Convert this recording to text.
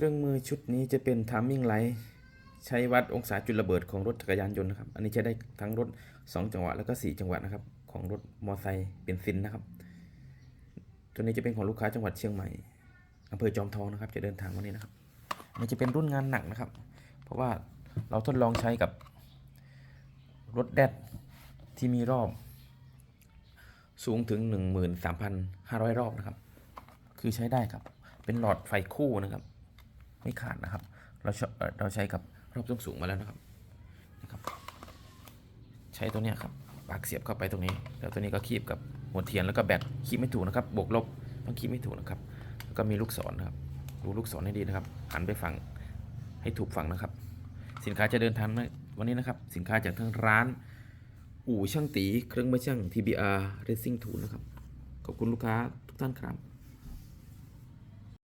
เครื่องมือชุดนี้จะเป็น timing light ใช้วัดองศาจุดระเบิดของรถจักรยานยนต์นะครับ อันนี้ใช้ได้ทั้งรถ 2 จังหวะแล้วก็ 4 จังหวะนะครับ ของรถมอไซค์เบนซินนะครับ ตัวนี้จะเป็นของลูกค้าจังหวัดเชียงใหม่อำเภอจอมทองนะครับ จะเดินทางวันนี้นะครับอันนี้จะเป็นรุ่นงานหนักนะครับ เพราะว่าเราทดลองใช้กับรถแดดที่มีรอบ สูงถึง 13,500 รอบนะครับ คือใช้ได้ครับ เป็นหลอดไฟคู่นะครับ ไม่ขาดนะครับ เราใช้เราใช้กับรอบสูงสูงมาแล้วนะครับนะครับ ใช้ตัวเนี้ยครับปากเสียบเข้าไปตรงนี้ แล้วตัวนี้ก็คีบกับหัวเทียนแล้วก็แบตคีบไม่ถูกนะครับบวกลบต้องคีบไม่ถูกนะครับแล้วก็มีลูกศรนะครับดูลูกศรให้ดีนะครับหันไปฝั่งให้ถูกฝั่งนะครับ สินค้าจะเดินทางวันนี้นะครับ สินค้าจากทางร้าน อู่ช่างตี เครื่องมือช่าง TBR Racing Tool นะครับ ขอบคุณลูกค้าทุกท่านครับ